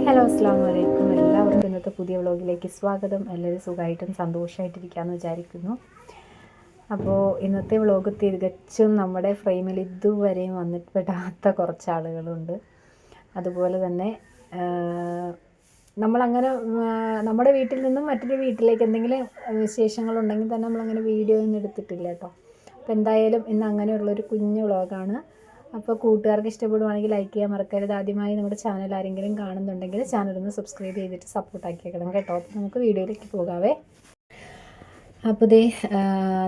Hi hello അസ്സാം വലൈക്കും എല്ലാവർക്കും ഇന്നത്തെ പുതിയ വ്ളോഗിലേക്ക് സ്വാഗതം. എല്ലാവരും സുഖമായിട്ടും സന്തോഷമായിട്ടിരിക്കാമെന്ന് വിചാരിക്കുന്നു. അപ്പോൾ ഇന്നത്തെ വ്ളോഗ് തികച്ചും നമ്മുടെ ഫ്രെയിമിൽ ഇതുവരെയും വന്നിപ്പെടാത്ത കുറച്ച് ആളുകളുണ്ട് അതുപോലെ തന്നെ നമ്മളങ്ങനെ നമ്മുടെ വീട്ടിൽ നിന്നും മറ്റൊരു വീട്ടിലേക്ക് എന്തെങ്കിലും വിശേഷങ്ങളുണ്ടെങ്കിൽ തന്നെ നമ്മളങ്ങനെ വീഡിയോ ഒന്നും എടുത്തിട്ടില്ല കേട്ടോ. അപ്പോൾ എന്തായാലും ഇന്ന് അങ്ങനെയുള്ളൊരു കുഞ്ഞു വ്ളോഗാണ്. അപ്പോൾ കൂട്ടുകാർക്ക് ഇഷ്ടപ്പെടുവാണെങ്കിൽ ലൈക്ക് ചെയ്യാൻ മറക്കരുത്. ആദ്യമായി നമ്മുടെ ചാനൽ ആരെങ്കിലും കാണുന്നുണ്ടെങ്കിൽ ചാനൽ ഒന്ന് സബ്സ്ക്രൈബ് ചെയ്തിട്ട് സപ്പോർട്ട് ആക്കിയേക്കണം കേട്ടോ. അപ്പോൾ നമുക്ക് വീഡിയോയിലേക്ക് പോകാവേ. അപ്പോൾ ദേ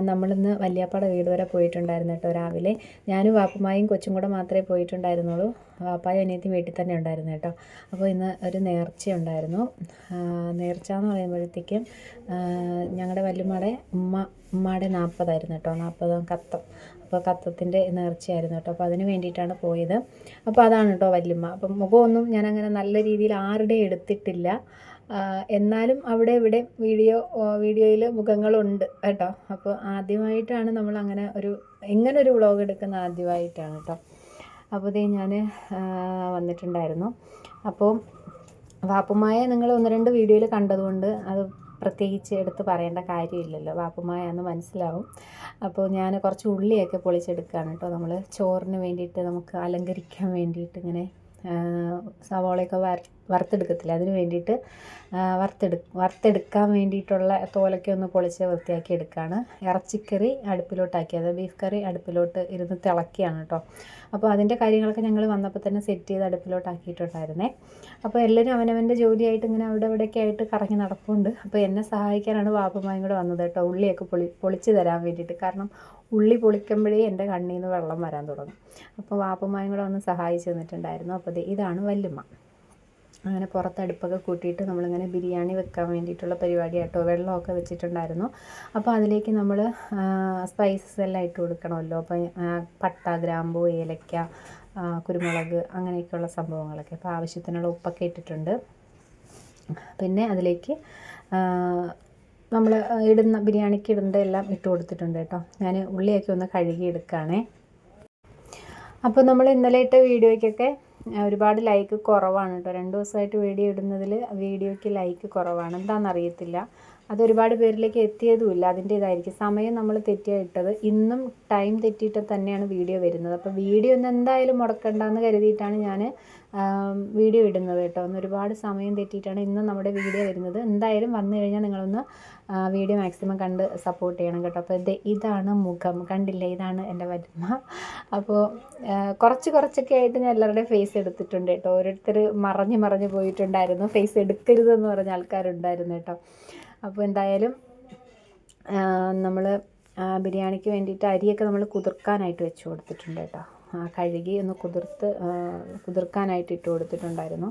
നമ്മളിന്ന് വല്യാപ്പാടെ വീട് വരെ പോയിട്ടുണ്ടായിരുന്നു കേട്ടോ രാവിലെ. ഞാനും വാപ്പുമായും കൊച്ചും കൂടെ മാത്രമേ പോയിട്ടുണ്ടായിരുന്നുള്ളൂ. വാപ്പായും അനിയത്തി വീട്ടിൽ തന്നെ ഉണ്ടായിരുന്നു കേട്ടോ. അപ്പോൾ ഇന്ന് ഒരു നേർച്ച ഉണ്ടായിരുന്നു. നേർച്ച എന്ന് പറയുമ്പോഴത്തേക്കും ഞങ്ങളുടെ വല്ലുമ്മയുടെ ഉമ്മ ഉമ്മയുടെ നാൽപ്പതായിരുന്നു കേട്ടോ. നാൽപ്പതാം കത്തം. അപ്പോൾ കത്തത്തിന്റെ നേർച്ചയായിരുന്നു കേട്ടോ. അപ്പോൾ അതിന് വേണ്ടിയിട്ടാണ് പോയത്. അപ്പോൾ അതാണ് കേട്ടോ വല്യമ്മ. അപ്പം മുഖമൊന്നും ഞാനങ്ങനെ നല്ല രീതിയിൽ ആരുടെ എടുത്തിട്ടില്ല. എന്നാലും അവിടെ ഇവിടെ വീഡിയോ വീഡിയോയിൽ മുഖങ്ങളുണ്ട് കേട്ടോ. അപ്പോൾ ആദ്യമായിട്ടാണ് നമ്മൾ അങ്ങനെ ഒരു എങ്ങനെ ഒരു വ്ളോഗ് എടുക്കുന്ന ആദ്യമായിട്ടാണ് കേട്ടോ. അപ്പോൾ ഇതേ ഞാൻ വന്നിട്ടുണ്ടായിരുന്നു. അപ്പോൾ വാപ്പുമായ നിങ്ങൾ ഒന്ന് രണ്ട് വീഡിയോയിൽ കണ്ടതുകൊണ്ട് അത് പ്രത്യേകിച്ച് എടുത്ത് പറയേണ്ട കാര്യമില്ലല്ലോ. വാപ്പുമായാന്ന് മനസ്സിലാവും. അപ്പോൾ ഞാൻ കുറച്ച് ഉള്ളിയൊക്കെ പൊളിച്ചെടുക്കുകയാണ് കേട്ടോ. നമ്മൾ ചോറിന് വേണ്ടിയിട്ട് നമുക്ക് അലങ്കരിക്കാൻ വേണ്ടിയിട്ട് ഇങ്ങനെ സവോളയൊക്കെ വര വറുത്തെടുക്കത്തില്ല. അതിന് വേണ്ടിയിട്ട് വറുത്തെടു വറുത്തെടുക്കാൻ വേണ്ടിയിട്ടുള്ള തോലൊക്കെ ഒന്ന് പൊളിച്ച് വൃത്തിയാക്കി എടുക്കുകയാണ് ഇറച്ചിക്കറി അടുപ്പിലോട്ടാക്കിയത് ബീഫ് കറി അടുപ്പിലോട്ട് ഇരുന്ന് തിളക്കിയാണ് കേട്ടോ. അപ്പോൾ അതിന്റെ കാര്യങ്ങളൊക്കെ ഞങ്ങൾ വന്നപ്പോൾ തന്നെ സെറ്റ് ചെയ്ത് അടുപ്പിലോട്ടാക്കിയിട്ടുണ്ടായിരുന്നേ. അപ്പോൾ എല്ലാവരും അവനവന്റെ ജോലിയായിട്ട് ഇങ്ങനെ അവിടെ ഇവിടെയൊക്കെ ആയിട്ട് കറങ്ങി നടപ്പുണ്ട്. അപ്പോൾ എന്നെ സഹായിക്കാനാണ് വാപ്പമായും കൂടെ വന്നത് കേട്ടോ. ഉള്ളിയൊക്കെ പൊളി പൊളിച്ച് തരാൻ വേണ്ടിയിട്ട്. കാരണം ഉള്ളി പൊളിക്കുമ്പോഴേ എന്റെ കണ്ണിൽ നിന്ന് വെള്ളം വരാൻ തുടങ്ങും. അപ്പോൾ വാപ്പമായും കൂടെ ഒന്ന് സഹായിച്ചു തന്നിട്ടുണ്ടായിരുന്നു. അപ്പോൾ ഇതാണ് വല്യമ്മ. അങ്ങനെ പുറത്ത് അടുപ്പൊക്കെ കൂട്ടിയിട്ട് നമ്മളിങ്ങനെ ബിരിയാണി വെക്കാൻ വേണ്ടിയിട്ടുള്ള പരിപാടി കേട്ടോ വെള്ളമൊക്കെ വെച്ചിട്ടുണ്ടായിരുന്നു. അപ്പോൾ അതിലേക്ക് നമ്മൾ സ്പൈസസ് എല്ലാം ഇട്ട് കൊടുക്കണമല്ലോ. അപ്പോൾ പട്ട ഗ്രാമ്പു ഏലക്ക കുരുമുളക് അങ്ങനെയൊക്കെയുള്ള സംഭവങ്ങളൊക്കെ. അപ്പോൾ ആവശ്യത്തിനുള്ള ഉപ്പൊക്കെ ഇട്ടിട്ടുണ്ട്. പിന്നെ അതിലേക്ക് നമ്മൾ ഇടുന്ന ബിരിയാണിക്ക് ഇടേണ്ട എല്ലാം ഇട്ട് കൊടുത്തിട്ടുണ്ട് കേട്ടോ. ഞാൻ ഉള്ളിയൊക്കെ ഒന്ന് കഴുകി എടുക്കുകയാണേ അപ്പോൾ നമ്മൾ ഇന്നലെ ഇട്ട വീഡിയോയ്ക്കൊക്കെ ഒരുപാട് ലൈക്ക് കുറവാണ് കേട്ടോ. രണ്ട് ദിവസമായിട്ട് വീഡിയോ ഇടുന്നതിൽ വീഡിയോയ്ക്ക് ലൈക്ക് കുറവാണ്. എന്താണെന്ന് അറിയത്തില്ല അത് ഒരുപാട് പേരിലേക്ക് എത്തിയതുമില്ല. അതിന്റെ ഇതായിരിക്കും സമയം നമ്മൾ തെറ്റിയാ ഇട്ടത്. ഇന്നും ടൈം തെറ്റിയിട്ട് തന്നെയാണ് വീഡിയോ വരുന്നത്. അപ്പോൾ വീഡിയോ ഒന്ന് എന്തായാലും മുടക്കണ്ടെന്ന് കരുതിയിട്ടാണ് ഞാൻ വീഡിയോ ഇടുന്നത് കേട്ടോ. ഒന്ന് ഒരുപാട് സമയം തെറ്റിയിട്ടാണ് ഇന്നും നമ്മുടെ വീഡിയോ വരുന്നത്. എന്തായാലും വന്നു കഴിഞ്ഞാൽ നിങ്ങളൊന്ന് വീഡിയോ മാക്സിമം കണ്ട് സപ്പോർട്ട് ചെയ്യണം കേട്ടോ. അപ്പോൾ ഇത് ഇതാണ് മുഖം. കണ്ടില്ലേ? ഇതാണ് എന്റെ വരുന്ന അപ്പോൾ കുറച്ച് കുറച്ചൊക്കെ ആയിട്ട് ഞാൻ എല്ലാവരുടെയും ഫേസ് എടുത്തിട്ടുണ്ട് കേട്ടോ. ഓരോരുത്തർ മറഞ്ഞ് മറഞ്ഞ് പോയിട്ടുണ്ടായിരുന്നു. ഫേസ് എടുക്കരുതെന്ന് പറഞ്ഞ ആൾക്കാരുണ്ടായിരുന്നു കേട്ടോ. അപ്പോൾ എന്തായാലും നമ്മൾ ബിരിയാണിക്ക് വേണ്ടിയിട്ട് അരിയൊക്കെ നമ്മൾ കുതിർക്കാനായിട്ട് വെച്ച് കൊടുത്തിട്ടുണ്ട് കേട്ടോ. ആ, കഴുകി ഒന്ന് കുതിർത്ത് കുതിർക്കാനായിട്ട് ഇട്ട് കൊടുത്തിട്ടുണ്ടായിരുന്നു.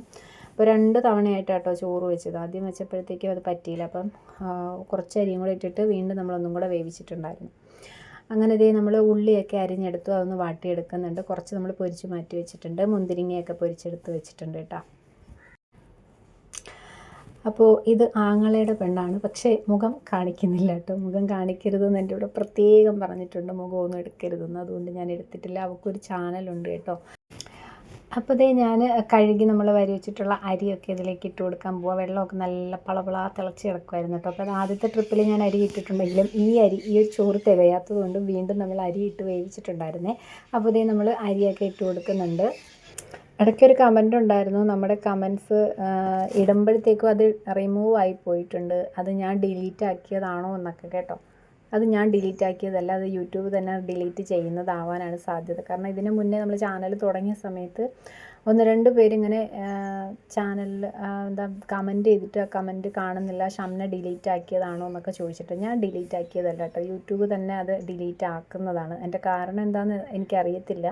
അപ്പോൾ രണ്ട് തവണയായിട്ട് കേട്ടോ ചോറ് വെച്ചത്. ആദ്യം വെച്ചപ്പോഴത്തേക്കും അത് പറ്റിയില്ല. അപ്പം കുറച്ച് അരിയും കൂടെ ഇട്ടിട്ട് വീണ്ടും നമ്മളൊന്നും കൂടെ വേവിച്ചിട്ടുണ്ടായിരുന്നു. അങ്ങനെ ഇതേ നമ്മൾ ഉള്ളിയൊക്കെ അരിഞ്ഞെടുത്തു അതൊന്ന് വാട്ടിയെടുക്കുന്നുണ്ട്. കുറച്ച് നമ്മൾ പൊരിച്ച് മാറ്റി വെച്ചിട്ടുണ്ട്. മുന്തിരിങ്ങയൊക്കെ പൊരിച്ചെടുത്ത് വെച്ചിട്ടുണ്ട് കേട്ടോ. അപ്പോൾ ഇത് ആങ്ങളയുടെ പെണ്ണാണ്. പക്ഷേ മുഖം കാണിക്കുന്നില്ല കേട്ടോ. മുഖം കാണിക്കരുതെന്ന് എന്റെ ഇവിടെ പ്രത്യേകം പറഞ്ഞിട്ടുണ്ട്. മുഖമൊന്നും എടുക്കരുതെന്ന്. അതുകൊണ്ട് ഞാൻ എടുത്തിട്ടില്ല. അവൾക്കൊരു ചാനലുണ്ട് കേട്ടോ. അപ്പോൾ ഇതേ ഞാൻ കഴുകി നമ്മൾ വരി വെച്ചിട്ടുള്ള അരിയൊക്കെ ഇതിലേക്ക് ഇട്ട് കൊടുക്കാൻ പോവാം. വെള്ളമൊക്കെ നല്ല പളപളാ തിളച്ച് കിടക്കുമായിരുന്നു കേട്ടോ. അപ്പോൾ ആദ്യത്തെ ട്രിപ്പിൽ ഞാൻ അരി ഇട്ടിട്ടുണ്ടെങ്കിലും ഈ അരി ഈ ഒരു ചോറ് തികയാത്തത് കൊണ്ട് വീണ്ടും നമ്മൾ അരി ഇട്ട് വേവിച്ചിട്ടുണ്ടായിരുന്നേ. അപ്പോൾ ഇതേ നമ്മൾ അരിയൊക്കെ ഇട്ട് കൊടുക്കുന്നുണ്ട്. ഇടയ്ക്കൊരു കമന്റ് ഉണ്ടായിരുന്നു. നമ്മുടെ കമൻസ് ഇടുമ്പോഴത്തേക്കും അത് റിമൂവ് ആയി പോയിട്ടുണ്ട്. അത് ഞാൻ ഡിലീറ്റ് ആക്കിയതാണോ എന്നൊക്കെ കേട്ടോ. അത് ഞാൻ ഡിലീറ്റ് ആക്കിയതല്ല അത് യൂട്യൂബ് തന്നെ ഡിലീറ്റ് ചെയ്യുന്നതാവാനാണ് സാധ്യത. കാരണം ഇതിന് മുന്നേ നമ്മൾ ചാനൽ തുടങ്ങിയ സമയത്ത് ഒന്ന് രണ്ട് പേരിങ്ങനെ ചാനലിൽ എന്താ കമന്റ് ചെയ്തിട്ട് ആ കമന്റ് കാണുന്നില്ല ഷംന ഡിലീറ്റ് ആക്കിയതാണോ എന്നൊക്കെ ചോദിച്ചിട്ട് ഞാൻ ഡിലീറ്റ് ആക്കിയതല്ല കേട്ടോ. യൂട്യൂബ് തന്നെ അത് ഡിലീറ്റ് ആക്കുന്നതാണ്. എന്റെ കാരണം എന്താണെന്ന് എനിക്കറിയത്തില്ല.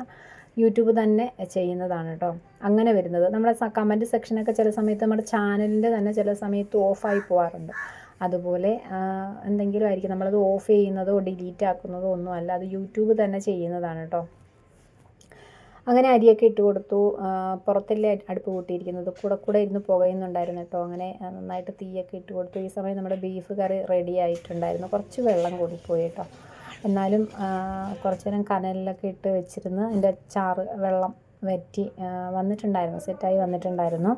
യൂട്യൂബ് തന്നെ ചെയ്യുന്നതാണ് കേട്ടോ. അങ്ങനെ വരുന്നത്. നമ്മുടെ കമന്റ് സെക്ഷനൊക്കെ ചില സമയത്ത് നമ്മുടെ ചാനലിന്റെ തന്നെ ചില സമയത്ത് ഓഫായി പോകാറുണ്ട് അതുപോലെ എന്തെങ്കിലും ആയിരിക്കും നമ്മളത് ഓഫ് ചെയ്യുന്നതോ ഡിലീറ്റ് ആക്കുന്നതോ ഒന്നും അല്ല. അത് യൂട്യൂബ് തന്നെ ചെയ്യുന്നതാണ് കേട്ടോ അങ്ങനെ അരിയൊക്കെ ഇട്ട് കൊടുത്തു. പുറത്തല്ലേ അടുപ്പ് കൂട്ടിയിരിക്കുന്നത്. കൂടെ കൂടെ ഇരുന്ന് പുകയുന്നുണ്ടായിരുന്നു കേട്ടോ അങ്ങനെ നന്നായിട്ട് തീയൊക്കെ ഇട്ട് കൊടുത്തു. ഈ സമയം നമ്മുടെ ബീഫ് കറി റെഡി ആയിട്ടുണ്ടായിരുന്നു. കുറച്ച് വെള്ളം കൂടിപ്പോയി കേട്ടോ എന്നാലും കുറച്ച് നേരം കനലിലൊക്കെ ഇട്ട് വെച്ചിരുന്ന് അതിന്റെ ചാറ് വെള്ളം വറ്റി വന്നിട്ടുണ്ടായിരുന്നു. സെറ്റായി വന്നിട്ടുണ്ടായിരുന്നു.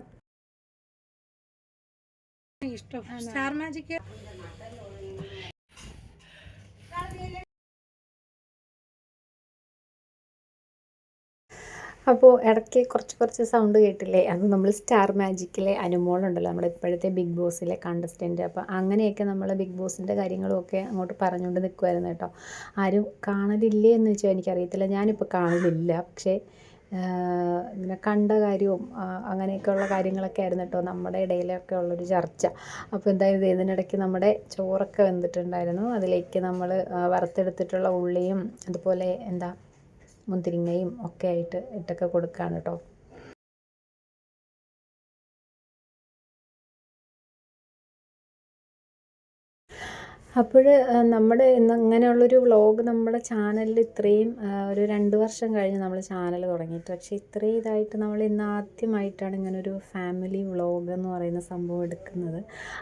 ഇഷ്ടം. സ്റ്റാർ മാജിക് അപ്പോൾ ഇടയ്ക്ക് കുറച്ച് കുറച്ച് സൗണ്ട് കേട്ടില്ലേ? അത് നമ്മൾ സ്റ്റാർ മാജിക്കിലെ അനുമോളുണ്ടല്ലോ നമ്മുടെ ഇപ്പോഴത്തെ ബിഗ് ബോസിലെ കണ്ടസ്റ്റന്റ് അപ്പോൾ അങ്ങനെയൊക്കെ നമ്മൾ ബിഗ് ബോസിന്റെ കാര്യങ്ങളൊക്കെ അങ്ങോട്ട് പറഞ്ഞുകൊണ്ട് നിൽക്കുമായിരുന്നു കേട്ടോ. ആരും കാണലില്ലേ എന്ന് വെച്ചാൽ എനിക്കറിയത്തില്ല. ഞാനിപ്പോൾ കാണലില്ല. പക്ഷേ ഇങ്ങനെ കണ്ട കാര്യവും അങ്ങനെയൊക്കെയുള്ള കാര്യങ്ങളൊക്കെ ആയിരുന്നു കേട്ടോ നമ്മുടെ ഇടയിലൊക്കെ ഉള്ളൊരു ചർച്ച. അപ്പോൾ എന്തായാലും ഇതിനിടയ്ക്ക് നമ്മുടെ ചോറൊക്കെ വെന്തിട്ടുണ്ടായിരുന്നു. അതിലേക്ക് നമ്മൾ വറുത്തെടുത്തിട്ടുള്ള ഉള്ളിയും അതുപോലെ എന്താ മുന്തിരിങ്ങയും ഒക്കെ ആയിട്ട് ഇട്ടൊക്കെ കൊടുക്കുകയാണ് കേട്ടോ. അപ്പോൾ നമ്മുടെ ഇങ്ങനെയുള്ളൊരു വ്ളോഗ് നമ്മുടെ ചാനലിൽ ഇത്രയും ഒരു രണ്ട് വർഷം കഴിഞ്ഞ് നമ്മൾ ചാനൽ തുടങ്ങിയിട്ട് പക്ഷേ ഇത്രയും ഇതായിട്ട് നമ്മൾ ഇന്ന് ആദ്യമായിട്ടാണ് ഇങ്ങനെ ഒരു ഫാമിലി വ്ളോഗ് എന്ന് പറയുന്ന സംഭവം എടുക്കുന്നത്.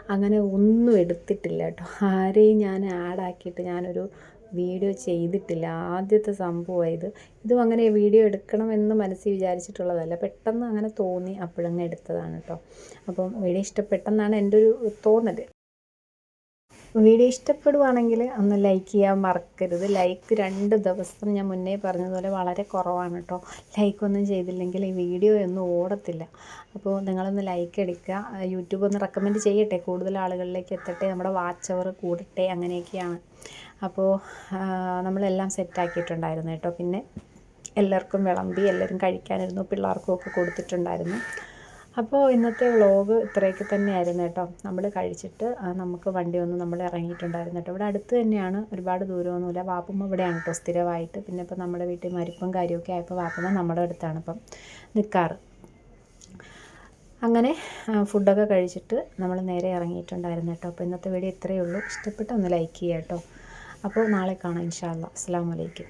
അങ്ങനെ ഒന്നും എടുത്തിട്ടില്ല കേട്ടോ. ആരെയും ഞാൻ ആഡാക്കിയിട്ട് ഞാനൊരു വീഡിയോ ചെയ്തിട്ടില്ല. ആദ്യത്തെ സംഭവമായത് ഇതും അങ്ങനെ വീഡിയോ എടുക്കണമെന്ന് മനസ്സിൽ വിചാരിച്ചിട്ടുള്ളതല്ല. പെട്ടെന്ന് അങ്ങനെ തോന്നി അപ്പോഴങ്ങ് എടുത്തതാണ് കേട്ടോ. അപ്പം വീഡിയോ ഇഷ്ടപ്പെട്ടെന്നാണ് എന്റെ ഒരു തോന്നൽ വീഡിയോ ഇഷ്ടപ്പെടുവാണെങ്കിൽ ഒന്ന് ലൈക്ക് ചെയ്യാൻ മറക്കരുത്. ലൈക്ക് രണ്ട് ദിവസം ഞാൻ മുന്നേ പറഞ്ഞതുപോലെ വളരെ കുറവാണ് കേട്ടോ ലൈക്ക് ഒന്നും ചെയ്തില്ലെങ്കിൽ ഈ വീഡിയോ ഒന്നും ഓടത്തില്ല. അപ്പോൾ നിങ്ങളൊന്ന് ലൈക്ക് എടുക്കുക. യൂട്യൂബ് ഒന്ന് റെക്കമെൻഡ് ചെയ്യട്ടെ. കൂടുതൽ ആളുകളിലേക്ക് എത്തട്ടെ. നമ്മുടെ വാച്ച് അവർ കൂടട്ടെ. അങ്ങനെയൊക്കെയാണ്. അപ്പോൾ നമ്മളെല്ലാം സെറ്റാക്കിയിട്ടുണ്ടായിരുന്നു കേട്ടോ പിന്നെ എല്ലാവർക്കും വിളമ്പി എല്ലാവരും കഴിക്കാനിരുന്നു. പിള്ളേർക്കും ഒക്കെ കൊടുത്തിട്ടുണ്ടായിരുന്നു. അപ്പോൾ ഇന്നത്തെ വ്ളോഗ് ഇത്രയൊക്കെ തന്നെയായിരുന്നു കേട്ടോ. നമ്മൾ കഴിച്ചിട്ട് നമുക്ക് വണ്ടി ഒന്ന് നമ്മൾ ഇറങ്ങിയിട്ടുണ്ടായിരുന്നു കേട്ടോ. ഇവിടെ അടുത്ത് തന്നെയാണ് ഒരുപാട് ദൂരമൊന്നുമില്ല. വാപ്പമ്മ ഇവിടെയാണ് കേട്ടോ സ്ഥിരമായിട്ട്. പിന്നെ ഇപ്പോൾ നമ്മുടെ വീട്ടിൽ മരിപ്പും കാര്യമൊക്കെ ആയപ്പോൾ വാപ്പമ്മ നമ്മുടെ അടുത്താണ് ഇപ്പം നിൽക്കാറ് അങ്ങനെ ഫുഡൊക്കെ കഴിച്ചിട്ട് നമ്മൾ നേരെ ഇറങ്ങിയിട്ടുണ്ടായിരുന്നു കേട്ടോ. അപ്പോൾ ഇന്നത്തെ വീഡിയോ ഇത്രയേ ഉള്ളൂ. ഇഷ്ടപ്പെട്ട ഒന്ന് ലൈക്ക് ചെയ്യാം കേട്ടോ. അപ്പോൾ നാളെ കാണാം ഇൻഷാല്ല അസ്സാം വലൈക്കും